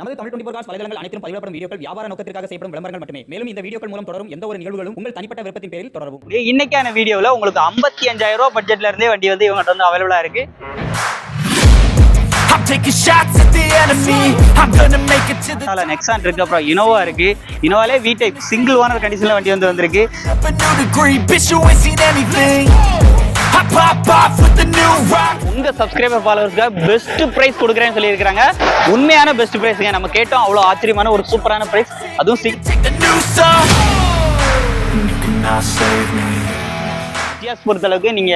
நமது Tamil twenty cos வலைதளங்கள் அனைத்தும் பதிவிடப்படும் வீடியோக்கள் வியாபார நோக்கத்திற்காக செய்யப்படும் விளம்பரங்கள் மட்டுமே. மேலும் இந்த வீடியோக்கள் மூலம் தொடரும் எந்த ஒரு நிகழ்வுகளும் உங்கள் தனிப்பட்ட விருப்பத்தின் பேரில் தொடரவும். இன்னைக்கான வீடியோவில் உங்களுக்கு ஐம்பத்தி அஞ்சாயிரம் ரூபாய் பட்ஜெட்ல இருந்தே வண்டி வந்து இவங்ககிட்ட வந்து அவைலபிளா இருக்கு. நெக்ஸான் இருக்கு அப்புறம் இனோவா இருக்கு. இனோவாலே வி டைப் சிங்கிள் ஓனர் கண்டிஷன்ல வண்டி வந்து வந்திருக்கு. Pop off with the new rock. உங்க சப்ஸ்கிரைபர் ஃபாலோவர்ஸ்க்கு பெஸ்ட் பிரைஸ் கொடுக்குறேன்னு சொல்லியிருக்காங்க உண்மையான பெஸ்ட் பிரைஸ்ங்க நம்ம கேட்டோம் அவ்வளோ ஆச்சரியமான ஒரு சூப்பரான பிரைஸ் அதுவும் சிக்ஸ் Take பொறுத்தளவுக்கு நீங்க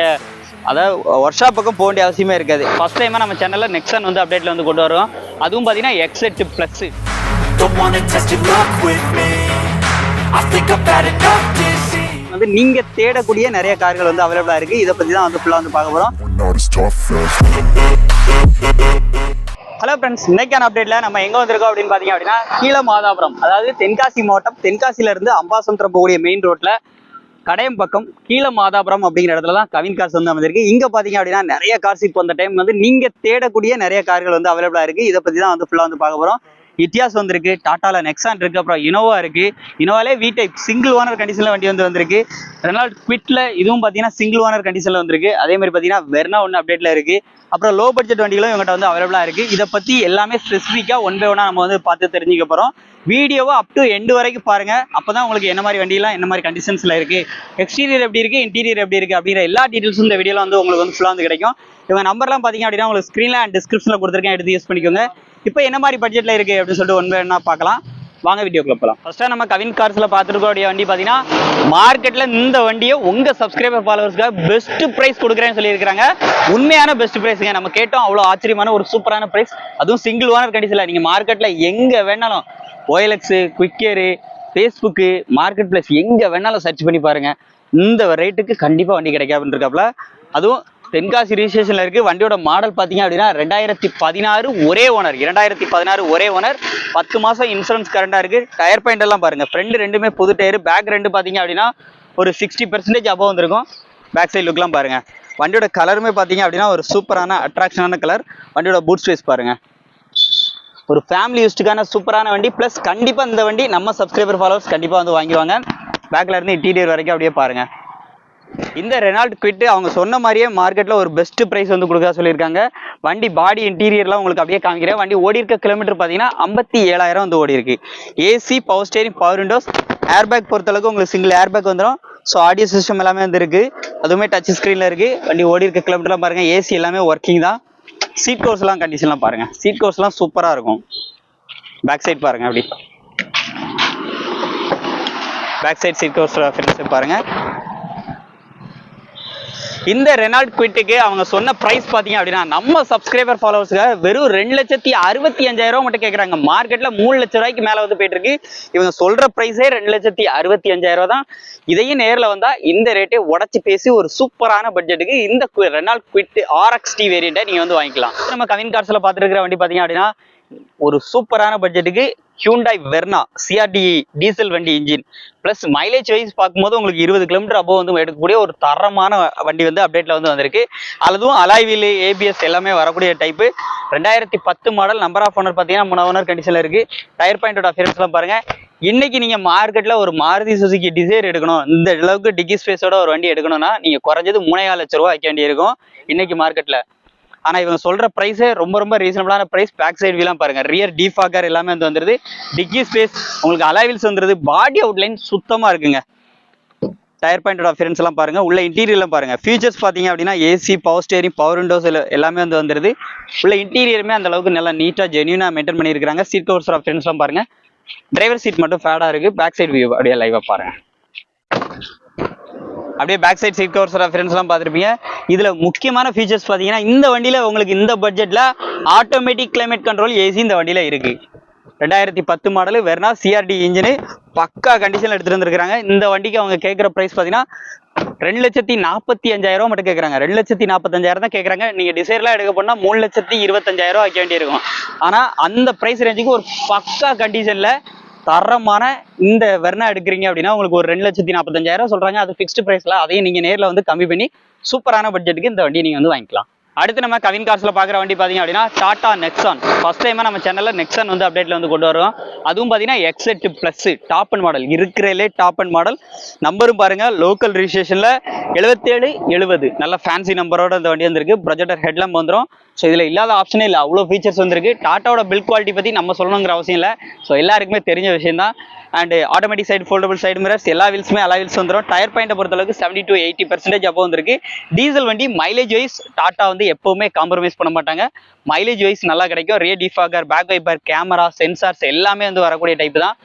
அதாவது ஒர்க் ஷாப் பக்கம் போக வேண்டிய அவசியமே இருக்காது. ஃபர்ஸ்ட் டைமாக நம்ம சேனலில் நெக்ஸன் வந்து அப்டேட்ல வந்து கொண்டு வரோம். அதுவும் பார்த்தீங்கன்னா எக்ஸெட் எட்டு plus Don't wanna test your luck with me. I think I've had enough disease. வந்து நீங்க தேடக்கூடிய நிறைய கார்கள் வந்து அவைலபிளா இருக்கு. இதை பத்தி தான் வந்து ஃபுல்லா வந்து பார்க்க போறோம். ஹலோ ஃப்ரெண்ட்ஸ் இன்னைக்கான அப்டேட்ல நம்ம எங்க வந்திருக்கோம் அப்படின்னு பாத்தீங்க அப்படின்னா கீழ மாதாபுரம் அதாவது தென்காசி மாவட்டம் தென்காசியில இருந்து அம்பாசமுத்திரம் போகக்கூடிய மெயின் ரோட்ல கடையம் பக்கம் கீழ மாதாபுரம் அப்படிங்கிற இடத்துல தான் கவின் கார்ஸ் வந்து அமைந்திருக்கு. இங்க பாத்தீங்க அப்படின்னா நிறைய கார்ஸ் இப்போ அந்த டைம் வந்து நீங்க தேடக்கூடிய நிறைய கார்கள் வந்து அவைலபிளா இருக்கு. இதை பத்தி தான் வந்து ஃபுல்லா வந்து பார்க்க போறோம். இத்தியாஸ் வந்திருக்கு டாட்டாவில் நெக்ஸான் இருக்கு அப்புறம் இனோவா இருக்கு. இனோவாலே வி டைப் சிங்கிள் ஓனர் கண்டிஷனில் வண்டி வந்து வந்திருக்கு. ரெனால்ட் குவிட்டில் இதுவும் பார்த்தீங்கன்னா சிங்கிள் ஓனர் கண்டிஷனில் வந்திருக்கு. அதே மாதிரி பார்த்தீங்கன்னா வெர்னா ஒன்று அப்டேட்ல இருக்கு. அப்புறம் லோ பட்ஜெட் வண்டிகளும் இவங்ககிட்ட வந்து அவைலபிளாக இருக்கு. இதை பற்றி எல்லாமே ஸ்பெசிஃபிக்காக ஒன் பை ஒன்னாக நம்ம வந்து பார்த்து தெரிஞ்சுக்க போகிறோம் வீடியோவை அப் டு எண்டு வரைக்கும் பாருங்க. அப்பதான் உங்களுக்கு என்ன மாதிரி வண்டிலாம் என்ன மாதிரி கண்டிஷன்ஸில் இருக்கு. எக்ஸ்டீரியர் எப்படி இருக்கு இன்டீரியர் எப்படி இருக்கு அப்படிங்கிற எல்லா டீட்டெயில்ஸும் இந்த வீடியோவில் வந்து உங்களுக்கு வந்து ஃபுல்லாக வந்து கிடைக்கும். இவங்க நம்பர்லாம் பார்த்தீங்க அப்படின்னா உங்களுக்கு ஸ்க்ரீன்ல அண்ட் டிஸ்கிரிப்ஷனில் கொடுத்துருக்கேன். எடுத்து யூஸ் பண்ணிக்கோங்க. இப்போ என்ன மாதிரி பட்ஜெட்ல இருக்கு அப்படின்னு சொல்லிட்டு ஒன் பை பார்க்கலாம். வாங்க வீடியோக்குள்ள போகலாம் ஃபர்ஸ்ட்டாக நம்ம கவின் கார்ஸில் பார்த்துருக்கக்கூடிய வண்டி பார்த்தீங்கன்னா மார்க்கெட்டில் இந்த வண்டியை உங்கள் சப்ஸ்கிரைபர் ஃபாலோவர்ஸ்க்காக பெஸ்ட் ப்ரைஸ் கொடுக்குறேன்னு சொல்லியிருக்காங்க உண்மையான பெஸ்ட் ப்ரைஸுங்க நம்ம கேட்டோம் அவ்வளோ ஆச்சரியமான ஒரு சூப்பரான ப்ரைஸ் அதுவும் சிங்கிள் ஓனர் கண்டிஷனில் நீங்கள் மார்க்கெட்டில் எங்கே வேணாலும் OLX Quikr Facebook market place எங்கே வேணாலும் சர்ச் பண்ணி பாருங்க. இந்த ரேட்டுக்கு கண்டிப்பாக வண்டி கிடைக்காதுன்னு இருக்காப்புல. அதுவும் தென்காசி ரிஜிஸ்ட்ரேஷன்ல இருக்கு. வண்டியோட மாடல் பாத்தீங்க அப்படின்னா ரெண்டாயிரத்தி பதினாறு ஒரே ஓனர் இரண்டாயிரத்தி பதினாறு ஒரே ஓனர் பத்து மாசம் இன்சூரன்ஸ் கரண்டா இருக்கு. டயர் பாயிண்ட் எல்லாம் பாருங்க. ஃப்ரண்ட் ரெண்டுமே புது டயர் பேக் ரெண்டு பாத்தீங்க அப்படின்னா ஒரு சிக்ஸ்டி பெர்சன்டேஜ் அபவ் வந்திருக்கும். பேக் சைடு லுக்லாம் பாருங்க. வண்டியோட கலருமே பாத்தீங்க அப்படின்னா ஒரு சூப்பரான அட்ராக்ஷனான கலர் வண்டியோட பூட் ஸ்பேஸ் பாருங்க. ஒரு ஃபேமிலி யூஸ்டுக்கான சூப்பரான வண்டி. ப்ளஸ் கண்டிப்பாக இந்த வண்டி நம்ம சப்ஸ்கிரைபர் ஃபாலோவர்ஸ் கண்டிப்பாக வந்து வாங்கிவாங்க பேக்கில் இருந்து இன்டீரியர் வரைக்கும் அப்படியே பாருங்கள் இந்த ரெனால்ட் குவிட்டு அவங்க சொன்ன மாதிரியே மார்க்கெட்ல ஒரு பெஸ்ட் ப்ரைஸ் வந்து கொடுக்க சொல்லியிருக்காங்க. வண்டி பாடி இன்டீரியர்லாம் உங்களுக்கு அப்படியே காமிக்கிறேன். வண்டி ஓடி இருக்க கிலோமீட்டர் பார்த்தீங்கன்னா ஐம்பத்தி ஏழாயிரம் வந்து ஓடி இருக்கு. AC power steering power windows airbag பொறுத்தளவுக்கு உங்களுக்கு சிங்கிள் ஏர் பேக் வந்துடும் ஸோ ஆடியோ சிஸ்டம் எல்லாமே வந்து இருக்கு. அதுவுமே டச் ஸ்க்ரீன்ல இருக்கு. வண்டி ஓடி இருக்க கிலோமீட்டர்லாம் பாருங்க. ஏசி எல்லாமே ஒர்க்கிங் தான். சீட் கோர்ஸ்லாம் கண்டிஷன்லாம் பாருங்க. சீட் கோர்ஸ்லாம் சூப்பராக இருக்கும். பேக் சைட் பாருங்க அப்படி. பேக் சைட் சீட் கோர்ஸ் பாருங்க. இந்த ரெனால்ட் குவிட்டுக்கு அவங்க சொன்ன ப்ரைஸ் பார்த்தீங்க அப்படின்னா நம்ம சப்ஸ்கிரைபர் ஃபாலோவர்ஸ்க்கு வெறும் ரெண்டு லட்சத்தி அறுபத்தி அஞ்சாயிரம் மட்டும் கேட்குறாங்க மார்க்கெட்டில் மூணு லட்ச ரூபாய்க்கு மேலே வந்து போயிட்டு இருக்கு இவங்க சொல்கிற ப்ரைஸே ரெண்டு லட்சத்தி அறுபத்தி அஞ்சாயிரம் தான். இதையும் நேரில் வந்தால் இந்த ரேட்டை உடச்சி பேசி ஒரு சூப்பரான பட்ஜெட்டுக்கு இந்த கு- ரெனால்ட் குவிட் ஆர்எக்ஸ் டி வேரியண்ட்டை நீங்கள் வந்து வாங்கிக்கலாம். நம்ம கவின் கார்ஸில் பார்த்துருக்கிற வண்டி பார்த்தீங்க அப்படின்னா ஒரு சூப்பரான பட்ஜெட்டுக்கு ஹியூண்டாய் வெர்னா சிஆர்டி டீசல் வண்டி இன்ஜின் ப்ளஸ் மைலேஜ் வைஸ் பார்க்கும்போது உங்களுக்கு இருபது கிலோமீட்டர் அப்போ வந்து எடுக்கக்கூடிய ஒரு தரமான வண்டி வந்து அப்டேட்டில் வந்து வந்திருக்கு. அதுவும் அலாய்வில் ஏபிஎஸ் எல்லாமே வரக்கூடிய டைப்பு ரெண்டாயிரத்தி பத்து மாடல் நம்பர் ஆஃப் ஓனர் பார்த்தீங்கன்னா மூணு ஓனர் கண்டிஷனில் இருக்குது டயர் பாயிண்டோட அஃபியரன்ஸ்லாம் பாருங்கள் இன்னைக்கு நீங்கள் மார்க்கெட்டில் ஒரு மாருதி சுசுக்கி டிசைர் எடுக்கணும். இந்த அளவுக்கு டிக்கி ஸ்பேஸோட ஒரு வண்டி எடுக்கணும்னா நீங்கள் குறைஞ்சது மூணே லட்ச ரூபா வைக்க வேண்டியிருக்கும். இன்னைக்கு மார்க்கெட்டில் ஆனா இவங்க சொல்ற பிரைஸே ரொம்ப ரொம்ப ரீசனபிளான பிரைஸ் பேக் சைடு வீலாம் பாருங்க. ரியர் டீஃபாக்கர் எல்லாமே வந்து வந்துருது. டிக்கி ஸ்பேஸ் உங்களுக்கு அலாவில்ஸ் வந்துருது. பாடி அவுட்லைன் சுத்தமா இருக்குங்க. டயர் பாயிண்ட் அஃபியரன்ஸ் எல்லாம் பாருங்க. உள்ள இன்டீரியர்லாம் பாருங்க. ஃபீச்சர்ஸ் பாத்தீங்க அப்படின்னா AC power steering power windows எல்லாமே வந்து வந்துருது. உள்ள இன்டீரியருமே அந்த அளவுக்கு நல்லா நீட்டா ஜென்யூனா மெயின்டைன் பண்ணியிருக்காங்க சீட் கவர்ஸ் அஃபியரன்ஸ் எல்லாம் பாருங்க. டிரைவர் சீட் மட்டும் ஃபேடா இருக்கு. பேக் சைடு வியூ அப்படியே லைவா பாருங்க. அப்படியே back side seat covers reference பார்த்துருப்பீங்க. இதில் முக்கியமான ஃபீச்சர்ஸ் பாத்தீங்கன்னா இந்த வண்டியில உங்களுக்கு இந்த பட்ஜெட்ல ஆட்டோமேட்டிக் கிளைமேட் கண்ட்ரோல் ஏசி இந்த வண்டியில் இருக்கு. ரெண்டாயிரத்தி பத்து மாடலு வெறுனா சிஆர்டி இன்ஜினு பக்கா கண்டிஷனில் எடுத்துட்டு வந்திருக்காங்க இந்த வண்டிக்கு அவங்க கேட்குற பிரைஸ் பாத்தீங்கன்னா ரெண்டு லட்சத்தி நாற்பத்தி அஞ்சாயிரம் மட்டும் கேட்குறாங்க. ரெண்டு லட்சத்தி நாற்பத்தஞ்சாயிரம் தான் கேட்குறாங்க. நீங்க டிசைர்லாம் எடுக்க போனா மூணு லட்சத்தி இருபத்தஞ்சாயிரம் ரூபாய் வைக்க வேண்டியிருக்கும். ஆனா அந்த ப்ரைஸ் ரேஞ்சுக்கு ஒரு பக்கா கண்டிஷன்ல தரமான இந்த வெர்னா எடுக்கிறீங்க அப்படின்னா உங்களுக்கு ஒரு ரெண்டு லட்சத்தி நாற்பத்தஞ்சாயிரம் சொல்றாங்க. அது ஃபிக்ஸ்டு பிரைஸ்ல அதையும் நீங்க நேரில் வந்து கம்மி பண்ணி சூப்பரான பட்ஜெட்டுக்கு இந்த வண்டியை நீங்க வந்து வாங்கிக்கலாம். அடுத்து நம்ம கவின் கார்ஸ்ல பாக்குற வண்டி பாத்தீங்க அப்படின்னா டாடா நெக்ஸான் ஃபர்ஸ்ட் டைமா நம்ம சேனல்ல நெக்ஸான் வந்து அப்டேட்ல வந்து கொண்டு வரோம் அதுவும் பாத்தீங்கன்னா எக்ஸெட் எட்டு பிளஸ் டாப் அண்ட் மாடல் இருக்கிறதுலே டாப் அண்ட் மாடல் நம்பரும் பாருங்க. லோக்கல் ரிஜிஸ்ட்ரேஷன்ல எழுபத்தேழு எழுபது நல்ல ஃபேன்சி நம்பரோட இந்த வண்டி வந்திருக்கு. ப்ரொஜெக்டர் ஹெட்லாம் வந்துடும் ஸோ இதில் இல்லாத ஆப்ஷனே இல்லை. அவ்வளோ ஃபீச்சர்ஸ் வந்திருக்கு. டாட்டாவோட பில் குவாலிட்டி பற்றி நம்ம சொல்லணுங்கிற அவசியம் இல்லை. ஸோ எல்லாருக்குமே தெரிஞ்ச விஷயம் தான் and automatic side foldable side mirrors எல்லா வீல்ஸுமே எல்லா வீல்ஸ் வந்துடும் டயர் பாயிண்ட்டை பொறுத்தளவுக்கு செவன்டி டு எயிட்டி பர்சன்டேஜ் அப்போ வந்திருக்கு. டீசல் வண்டி மைலேஜ் வைஸ் டாட்டா வந்து எப்போவுமே காம்ப்ரமைஸ் பண்ண மாட்டாங்க. மைலேஜ் வைஸ் நல்லா கிடைக்கும். Rear defogger back wiper camera sensors எல்லாமே வந்து வரக்கூடிய டைப் தான்.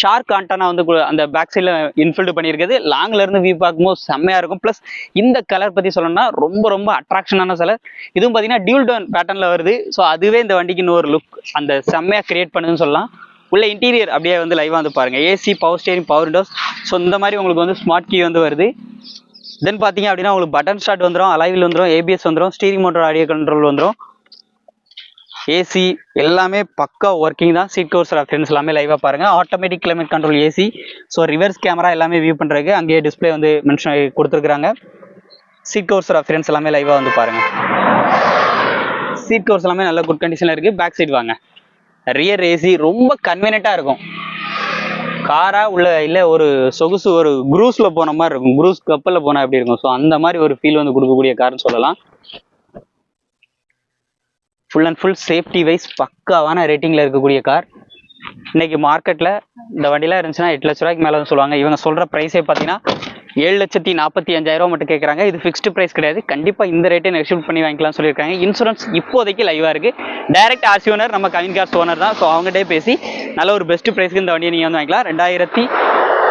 ஷார்க் ஆண்டானா வந்து அந்த பேக் சைடில் இன்ஃபில்டு பண்ணியிருக்குது லாங்ல இருந்து வியூ பார்க்கும்போது செம்மையா இருக்கும். ப்ளஸ் இந்த கலர் பத்தி சொல்லணும்னா ரொம்ப ரொம்ப அட்ராக்ஷனான கலர் இதுவும் பார்த்தீங்கன்னா டியூல் டோன் பேட்டர்ல வருது. ஸோ அதுவே இந்த வண்டிக்கு இன்னொரு லுக் அந்த செம்மையா கிரியேட் பண்ணுதுன்னு சொல்லலாம். உள்ள இன்டீரியர் அப்படியே வந்து லைவாக வந்து பாருங்க. AC power steering power windows so இந்த மாதிரி உங்களுக்கு வந்து ஸ்மார்ட் கீ வந்து வருது. தென் பார்த்தீங்க அப்படின்னா உங்களுக்கு பட்டன் ஸ்டார்ட் வந்துடும் அலைவில் வந்துடும் ஏபிஎஸ் வந்துடும் ஸ்டீரிங் மோட்டர் ஆடியோ கண்ட்ரோல் வந்துடும் ஏசி எல்லாமே பக்கா ஒர்க்கிங் தான். சீட் கவர்ஸ் ரெஃபரன்ஸ் எல்லாமே லைவாக பாருங்க. Automatic climate control AC so reverse camera எல்லாமே வியூ பண்ணுறதுக்கு அங்கேயே டிஸ்ப்ளே வந்து மென்ஷன் கொடுத்துருக்குறாங்க. சீட் கவர்ஸ் ரெஃபரன்ஸ் எல்லாமே லைவாக வந்து பாருங்க. சீட் கவர்ஸ் எல்லாமே நல்ல குட் கண்டிஷனில் இருக்கு. பேக் சீட் வாங்க. ரியர் ஏசி ரொம்ப கன்வீனியண்ட்டாக இருக்கும். காரா உள்ள இல்லை ஒரு சொகுசு ஒரு குரூஸில் போன மாதிரி இருக்கும். குரூஸ் கப்பலில் போனால் எப்படி இருக்கும்? ஸோ அந்த மாதிரி ஒரு ஃபீல் வந்து கொடுக்கக்கூடிய கார்னு சொல்லலாம். Full and full safety wise பக்காவான ரேட்டிங்கில் இருக்கக்கூடிய கார் இன்னைக்கு மார்க்கெட்டில் இந்த வண்டிலாம் இருந்துச்சுன்னா எட்டு லட்ச ரூபாய்க்கு மேலே வந்து சொல்லுவாங்க. இவங்க சொல்கிற ப்ரைஸே பார்த்தீங்கன்னா ஏழு லட்சத்தி நாற்பத்தி அஞ்சாயிரம் மட்டும் கேட்குறாங்க இது ஃபிக்ஸ்டு ப்ரைஸ் கிடையாது. கண்டிப்பாக இந்த ரேட்டை நெக்ஸ்ட் பண்ணி வாங்கிக்கலாம் சொல்லியிருக்காங்க. இன்சூரன்ஸ் இப்போதைக்கு லைவாக இருக்குது டைரக்ட் ஆர்சி ஓனர் நம்ம கவின் கார்ஸ் ஓனர் தான். ஸோ அவங்ககிட்டே பேசி நல்ல ஒரு பெஸ்ட் ப்ரைஸ்க்கு இந்த வண்டியை நீங்கள் வந்து வாங்கிக்கலாம். ரெண்டாயிரத்தி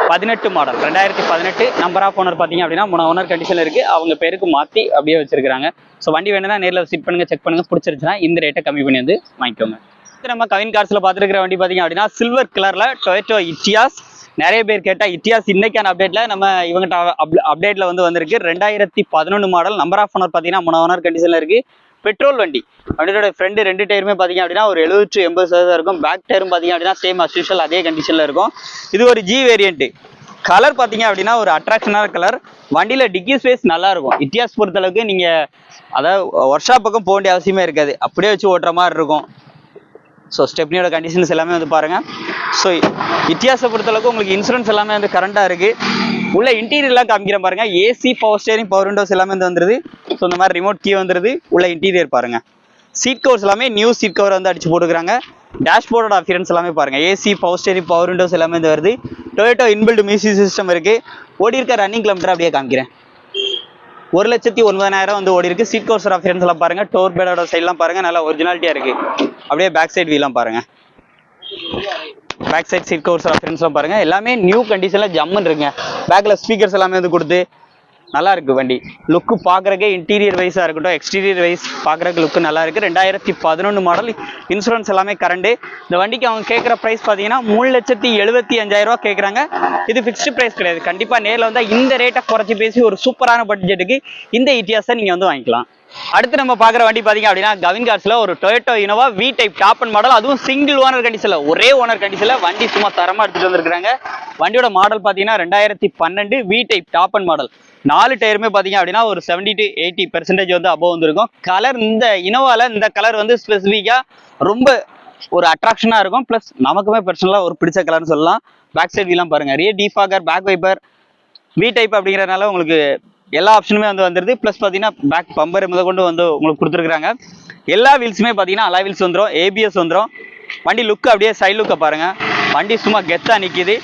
பதினெட்டு மாடல் ரெண்டாயிரத்தி பதினெட்டு நம்பர் ஆஃப் ஓனர் பார்த்தீங்க அப்படின்னா மூணு ஓனர் கண்டிஷனில் இருக்குது அவங்க பேருக்கு மாற்றி அப்படியே வச்சிருக்காங்க ஸோ வண்டி வேணும்னா நேரில் விசிட் பண்ணுங்க செக் பண்ணுங்க. பிடிச்சிருச்சுன்னா இந்த ரேட்டை கம்மி பண்ணி வந்து வாங்கிக்கோங்க. அடுத்து நம்ம கவின் கார்ஸில் பார்த்துருக்கிற வண்டி பார்த்தீங்க அப்படின்னா சில்வர் கலரில் டொயட்டோ இட்டியாஸ் நிறைய பேர் கேட்டால் இட்டியாஸ் இன்னைக்கான அப்டேட்ல நம்ம இவங்க அப்டேட்ல வந்து வந்திருக்கு. ரெண்டாயிரத்தி பதினொன்று மாடல் நம்பர் ஆஃப் ஓனர் பார்த்தீங்கன்னா மூணு ஓனர் கண்டிஷன்ல இருக்கு. பெட்ரோல் வண்டி. வண்டியோட ஃப்ரெண்டு ரெண்டு டயருமே பார்த்தீங்க அப்படின்னா ஒரு எழுபது டு எண்பது சதவீதம் இருக்கும். பேக் டயரும் பார்த்தீங்க அப்படின்னா சேம் அஸ் யூஷுவல் அதே கண்டிஷனில் இருக்கும். இது ஒரு ஜி வேரியண்ட்டு கலர் பார்த்தீங்க அப்படின்னா ஒரு அட்ராக்ஷனான கலர் வண்டியில் டிக்கி ஸ்பேஸ் நல்லா இருக்கும். இட்டியாஸ் பொறுத்தளவுக்கு நீங்கள் அதாவது ஒர்க் ஷாப் பக்கம் போக வேண்டிய அவசியமே இருக்காது. அப்படியே வச்சு ஓட்டுற மாதிரி இருக்கும். ஸோ ஸ்டெப்னியோட கண்டிஷன்ஸ் எல்லாமே வந்து பாருங்கள் ஸோ இத்தியாசை பொறுத்தளவுக்கு உங்களுக்கு இன்சூரன்ஸ் எல்லாமே வந்து கரண்ட்டாக இருக்குது உள்ள இன்டீரியர்லாம் காமிக்கிறேன் பாருங்க. AC power steering power windows எல்லாமே வந்து வந்துருது. ஸோ இந்த மாதிரி ரிமோட் கீ வந்துருது. உள்ள இன்டீரியர் பாருங்க. சீட் கவர்ஸ் எல்லாமே நியூ சீட் கவர் வந்து அடிச்சு போட்டுக்கிறாங்க. டேஷ்போர்டோட அஃபியரன்ஸ் எல்லாமே பாருங்க. AC power steering power windows எல்லாமே வந்து வருது. டொயோட்டோ இன்பில்டு மியூசிக் சிஸ்டம் இருக்கு. ஓடி இருக்க ரன்னிங் கிலோமீட்டர் அப்படியே காமிக்கிறேன். ஒரு லட்சத்தி ஒன்பதாயிரம் வந்து ஓடி இருக்கு. சீட் கவர்ஸ் அஃபியரன்ஸ் எல்லாம் பாருங்க. டோர் பேடோட சைட்லாம் பாருங்க. நல்லா ஒரிஜினாலிட்டியா இருக்கு. அப்படியே பேக் சைடு வீலாம் பாருங்க. பேக் சைட் சீட் கவர்ஸ் எல்லாம் பாருங்க. எல்லாமே நியூ கண்டிஷன்ல ஜம்முன்னு இருக்குங்க. பேக்ல ஸ்பீக்கர்ஸ் எல்லாமே வந்து கொடுத்து நல்லா இருக்கு வண்டி. லுக்கு பார்க்குறக்கே இன்டீரியர் வைஸாக இருக்கட்டும் எக்ஸ்டீரியர் வைஸ் பார்க்குறக்கு லுக்கு நல்லா இருக்கு. ரெண்டாயிரத்தி பதினொன்று மாடல் இன்சூரன்ஸ் எல்லாமே கரண்டு இந்த வண்டிக்கு அவங்க கேட்குற ப்ரைஸ் பார்த்தீங்கன்னா மூணு லட்சத்தி எழுபத்தி அஞ்சாயிரம் ரூபா கேட்குறாங்க இது ஃபிக்ஸ்டு ப்ரைஸ் கிடையாது. கண்டிப்பாக நேரில் வந்தால் இந்த ரேட்டை குறைச்சி பேசி ஒரு சூப்பரான பட்ஜெட்டுக்கு இந்த இட்டியாஸை நீங்கள் வந்து வாங்கிக்கலாம். அடுத்து நம்ம பார்க்குற வண்டி பார்த்தீங்க அப்படின்னா கவின் கார்ஸ்ல ஒரு Toyota Innova V type top end model அதுவும் சிங்கிள் ஓனர் கண்டிஷனில் ஒரே ஓனர் கண்டிஷனில் வண்டி சும்மா தரமாக எடுத்துட்டு வந்திருக்காங்க வண்டியோட மாடல் பார்த்தீங்கன்னா ரெண்டாயிரத்தி பன்னெண்டு V type top end model நாலு டயருமே பார்த்தீங்க அப்படின்னா ஒரு செவன்டி டு எயிட்டி பெர்சன்டேஜ் வந்து அபோவ் வந்திருக்கும். கலர் இந்த இனோவால இந்த கலர் வந்து ஸ்பெசிஃபிக்காக ரொம்ப ஒரு அட்ராக்ஷனாக இருக்கும். ப்ளஸ் நமக்குமே பர்சனலாக ஒரு பிடிச்ச கலர்னு சொல்லலாம். பேக் சைட் வீலாம் பாருங்க. Rear defogger back wiper V type அப்படிங்கிறதுனால உங்களுக்கு எல்லா ஆப்ஷனுமே வந்து வந்துருது. ப்ளஸ் பார்த்தீங்கன்னா பேக் பம்பர் முதல் கொண்டு வந்து உங்களுக்கு கொடுத்துருக்காங்க எல்லா வீல்ஸுமே பார்த்தீங்கன்னா அலா வீல்ஸ் வந்துடும் ஏபிஎஸ் வந்துடும் வண்டி லுக் அப்படியே சைட் லுக்கை பாருங்க. வண்டி சும்மா கெத்தாக நிற்கிது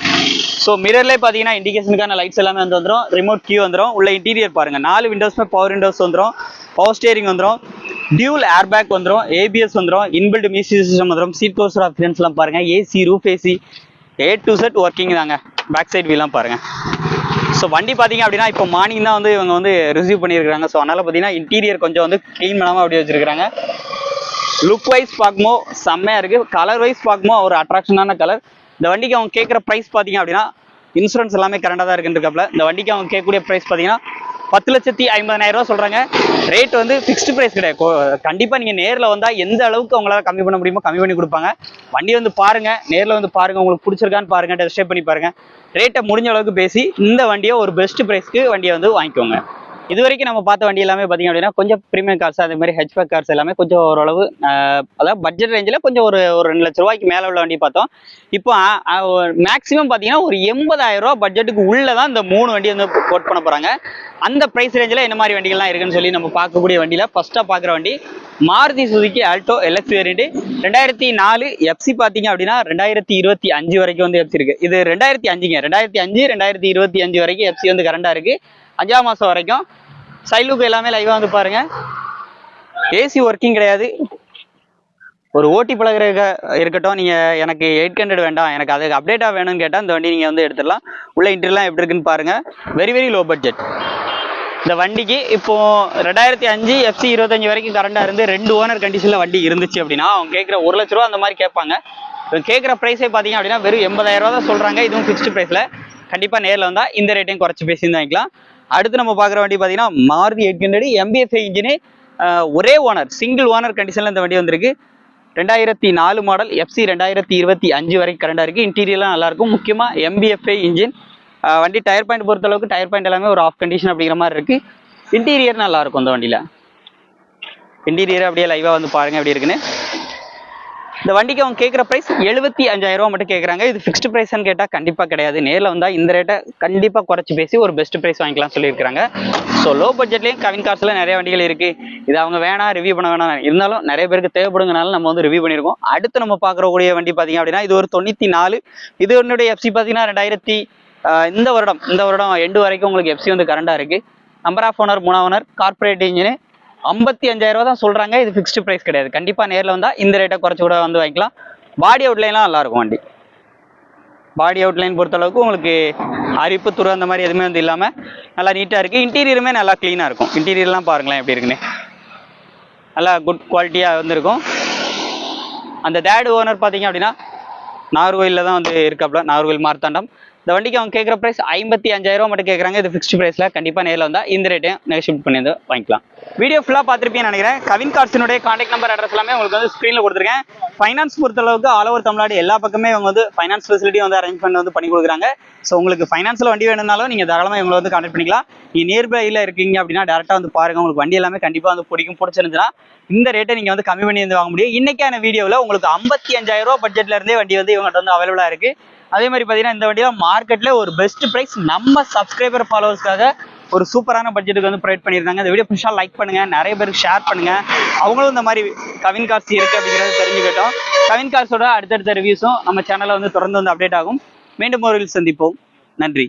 ஸோ மிரர்லேயே பார்த்தீங்கன்னா இண்டிகேஷனுக்கான லைட்ஸ் எல்லாமே வந்து வந்துடும் ரிமோட் கியூ வந்துடும் உள்ள இன்டீரியர் பாருங்க. நாலு விண்டோஸ்மே பவர் விண்டோஸ் வந்துடும் பவர் ஸ்டேரிங் வந்துடும் டியூல் ஏர் பேக் வந்துடும் ஏபிஎஸ் வந்துடும் இன்பில்ட் மியூசிக் சிஸ்டம் வந்துடும் சீட் கோஸ்டர் ஆப்ஷன்ஸ்லாம் பாருங்க. AC roof AC A to set working தாங்க. பேக் சைட் வீலாம் பாருங்க. ஸோ வண்டி பார்த்தீங்க அப்படின்னா இப்போ மார்னிங் தான் வந்து இவங்க வந்து ரிசீவ் பண்ணியிருக்காங்க ஸோ அதனால பார்த்தீங்கன்னா இன்டீரியர் கொஞ்சம் வந்து க்ளீன் பண்ணாமல் அப்படியே வச்சிருக்காங்க லுக் வைஸ் பார்க்கும்போது செம்மையாக இருக்குது கலர் வைஸ் பார்க்கும்போது ஒரு அட்ராக்ஷனான கலர் இந்த வண்டிக்கு அவங்க கேட்குற ப்ரைஸ் பார்த்தீங்க அப்படின்னா இன்சூரன்ஸ் எல்லாமே கரண்டாக தான் இருக்குன்றக்காப்ல இந்த வண்டிக்கு அவங்க கேட்கக்கூடிய ப்ரைஸ் பார்த்தீங்கன்னா பத்து லட்சத்தி ஐம்பதாயிரம் ரூபா சொல்கிறாங்க ரேட் வந்து ஃபிக்ஸ்டு ப்ரைஸ் கிடையாது. கண்டிப்பாக கண்டிப்பா நீங்கள் நேரில் வந்தால் எந்த அளவுக்கு அவங்களால கம்மி பண்ண முடியுமோ கம்மி பண்ணி கொடுப்பாங்க. வண்டி வந்து பாருங்க நேரில் வந்து பாருங்க உங்களுக்கு பிடிச்சிருக்கான்னு பாருங்க டெஸ்ட் பண்ணி பாருங்க. ரேட்டை முடிஞ்ச அளவுக்கு பேசி இந்த வண்டியை ஒரு பெஸ்ட் ப்ரைஸ்க்கு வண்டியை வந்து வாங்கிக்கோங்க. இது வரைக்கும் நம்ம பார்த்த வண்டி எல்லாமே பார்த்தீங்க அப்படின்னா கொஞ்சம் ப்ரீமியம் கார்ஸ் அதே மாதிரி ஹெச்பேக் கார்ஸ் எல்லாமே கொஞ்சம் ஓரளவு அதாவது பட்ஜெட் ரேஞ்சில் கொஞ்சம் ஒரு ஒரு ரெண்டு லட்ச ரூபாய்க்கு மேலே உள்ள வண்டி பார்த்தோம். இப்போ மேக்ஸிமம் பார்த்தீங்கன்னா ஒரு எண்பதாயிரம் ரூபா பட்ஜெட்டுக்கு உள்ளே தான் இந்த மூணு வண்டி வந்து கோட் பண்ண போகிறாங்க அந்த ப்ரைஸ் ரேஞ்சில் என்ன மாதிரி வண்டிகள்லாம் இருக்குன்னு சொல்லி நம்ம பார்க்கக்கூடிய வண்டியில் ஃபஸ்ட்டாக பார்க்குற வண்டி Maruti Suzuki Alto LX variant ரெண்டாயிரத்தி நாலு எஃப்சி பார்த்தீங்க அப்படின்னா ரெண்டாயிரத்தி இருபத்தி அஞ்சு வரைக்கும் வந்து எஃப்சி இருக்கு. இது ரெண்டாயிரத்தி அஞ்சுங்க. ரெண்டாயிரத்தி அஞ்சு ரெண்டாயிரத்தி இருபத்தி அஞ்சு வரைக்கும் எஃப்சி வந்து கரண்டாக இருக்கு. அஞ்சாம் மாதம் வரைக்கும். சைலுக்கு எல்லாமே லைவாக வந்து பாருங்க. ஏசி ஒர்க்கிங் கிடையாது. ஒரு ஓட்டி பழகிற இருக்கட்டும் நீங்கள் எனக்கு எயிட் ஹண்ட்ரட் வேண்டாம். எனக்கு அதுக்கு அப்டேட்டாக வேணும்னு கேட்டால் இந்த வண்டி நீங்கள் வந்து எடுத்துடலாம். உள்ள இன்டர்லாம் எப்படி இருக்குன்னு பாருங்கள் வெரி வெரி லோ பட்ஜெட் இந்த வண்டிக்கு இப்போ ரெண்டாயிரத்தி அஞ்சு எஃப்சி இருபத்தஞ்சு வரைக்கும் கரண்டாக இருந்து ரெண்டு ஓனர் கண்டிஷனில் வண்டி இருந்துச்சு அப்படின்னா அவங்க கேட்குற ஒரு லட்ச ரூபா அந்த மாதிரி கேட்பாங்க. இவங்க கேட்குற ப்ரைஸே பார்த்தீங்க அப்படின்னா வெறும் எண்பதாயிரம் ரூபா தான் சொல்கிறாங்க இதுவும் ஃபிக்ஸ்டு ப்ரைஸில் கண்டிப்பாக நேரில் வந்தால் இந்த ரேட்டையும் குறைச்சி பேசி வாங்கிக்கலாம் அடுத்து நம்ம பார்க்குற வண்டி பார்த்தீங்கன்னா Maruti eight hundred MPFI engine ஒரே ஓனர் சிங்கிள் ஓனர் கண்டிஷனில் இந்த வண்டி வந்திருக்கு. ரெண்டாயிரத்தி நாலு மாடல் எஃப்சி ரெண்டாயிரத்தி இருபத்தி அஞ்சு வரைக்கும் கரண்டாக இருக்குது இன்டீரியர்லாம் நல்லாயிருக்கும் முக்கியமாக எம்பிஎஃப்ஐ இன்ஜின் வண்டி டயர் பாயிண்ட் பொறுத்த அளவுக்கு டயர் பாயிண்ட் எல்லாமே ஒரு ஆஃப் கண்டிஷன் அப்படிங்கிற மாதிரி இருக்குது இன்டீரியர் நல்லாயிருக்கும் இந்த வண்டியில். இன்டீரியர் அப்படியே லைவாக வந்து பாருங்கள் எப்படி இருக்குன்னு. இந்த வண்டிக்கு அவங்க கேட்குற ப்ரைஸ் எழுபத்தி அஞ்சாயிரம் ரூபா மட்டும் கேட்குறாங்க இது ஃபிக்ஸ்டு ப்ரைஸ்னு கேட்டால் கண்டிப்பாக கிடையாது. நேரில் வந்தால் இந்த ரேட்டை கண்டிப்பாக குறைச்சி பேசி ஒரு பெஸ்ட் ப்ரைஸ் வாங்கிக்கலாம் சொல்லியிருக்காங்க ஸோ லோ பட்ஜெட்லேயும் கவின் கார்ஸில் நிறைய வண்டிகள் இருக்குது இது அவங்க வேணாம் ரிவ்யூ பண்ண வேணாம். இருந்தாலும் நிறைய பேருக்கு தேவைப்படுங்கனால நம்ம வந்து ரிவ்யூ பண்ணியிருக்கோம். அடுத்து நம்ம பார்க்குறக்கூடிய வண்டி பார்த்தீங்க அப்படின்னா இது ஒரு தொண்ணூற்றி நாலு. இது என்னுடைய எஃப்சி பார்த்தீங்கன்னா ரெண்டாயிரத்தி இந்த வருடம் இந்த வருடம் எண்டு வரைக்கும் உங்களுக்கு எஃப்சி வந்து கரண்டாக இருக்குது நம்பர் ஆஃப் ஓனர் மூணா ஓனர் இன்ஜினு ஐம்பத்தி அஞ்சாயிரம் ரூபா தான் சொல்றாங்க. இது ஃபிக்ஸ்டு ப்ரைஸ் கிடையாது. கண்டிப்பா நேரில் வந்தால் இந்த ரேட்டை குறைச்சி கூட வந்து வாங்கிக்கலாம். பாடி அவுட்லைன்லாம் நல்லா இருக்கும் வண்டி. பாடி அவுட்லைன் பொறுத்தளவுக்கு உங்களுக்கு அரிப்பு துரு அந்த மாதிரி எதுவுமே வந்து இல்லாமல் நல்லா நீட்டாக இருக்குது இன்டீரியருமே நல்லா க்ளீனாக இருக்கும். இன்டீரியர்லாம் பாருங்களேன் எப்படி இருக்குன்னு. நல்லா குட் குவாலிட்டியாக வந்துருக்கும். அந்த டேடு ஓனர் பார்த்தீங்க அப்படின்னா நாகர்கோயிலில் தான் வந்து இருக்காப்புல. நாகர்கோயில் மார்த்தாண்டம். இந்த வண்டிக்கு அவங்க கேட்குற ப்ரைஸ் ஐம்பத்தி அஞ்சாயிரம் மட்டும் கேட்குறாங்க இது ஃபிக்ஸ்ட் ப்ரைஸில் கண்டிப்பாக நேரில் வந்தால் இந்த ரேட்டையும் நெகோஷியேட் பண்ணி வந்து வாங்கிக்கலாம். வீடியோ ஃபுல்லாக பார்த்துருப்பீங்கன்னு நினைக்கிறேன். கவின் கார்ஸினுடைய காண்டாக்ட் நம்பர் அட்ரஸ் எல்லாமே உங்களுக்கு வந்து ஸ்க்ரீனில் கொடுத்துருக்கேன். ஃபைனான்ஸ் பொறுத்தளவுக்கு ஆல் ஓவர் தமிழ்நாடு எல்லா பக்கமே அவங்க வந்து ஃபைனான்ஸ் ஃபெசிலிட்டி வந்து அரேஞ்ச் பண்ணி வந்து பண்ணி கொடுக்குறாங்க. ஸோ உங்களுக்கு ஃபைனான்ஸில் வண்டி வேணும்னாலும் நீங்கள் தாராளமாக இவங்களை வந்து கான்டாக்ட் பண்ணிக்கலாம். நீங்கள் நியர்பையில் இருக்கீங்க அப்படின்னா டேரெக்டாக வந்து பாருங்க. உங்களுக்கு வண்டி எல்லாமே கண்டிப்பாக வந்து பிடிக்கும் பிடிச்சிருந்துச்சுன்னா இந்த ரேட்டை நீங்கள் வந்து கம்மி பண்ணி வந்து வாங்க முடியும். இன்னைக்கான வீடியோவில் உங்களுக்கு ஐம்பத்தி அஞ்சாயிரம் ரூபா பட்ஜெட்ல இருந்தே வண்டி வந்து இவங்கள்ட்ட வந்து அவைலபிளாக இருக்கு. அதே மாதிரி பார்த்தீங்கன்னா இந்த வண்டியில் மார்க்கெட்டில் ஒரு பெஸ்ட் ப்ரைஸ் நம்ம சப்ஸ்கிரைபர் ஃபாலோவர்ஸ்க்காக ஒரு சூப்பரான பட்ஜெட்டுக்கு வந்து ப்ரொவைட் பண்ணியிருந்தாங்க. இந்த வீடியோ புதுசாக லைக் பண்ணுங்க. நிறைய பேருக்கு ஷேர் பண்ணுங்க. அவங்களும் இந்த மாதிரி கவின் கார்ஸ் இருக்கு அப்படிங்கிறத தெரிஞ்சுக்கிட்டோம். கவின் கார்ஸோட அடுத்தடுத்த ரிவ்யூஸும் நம்ம சேனலில் வந்து தொடர்ந்து வந்து அப்டேட் ஆகும். மீண்டும் ஒரு சந்திப்போம். நன்றி.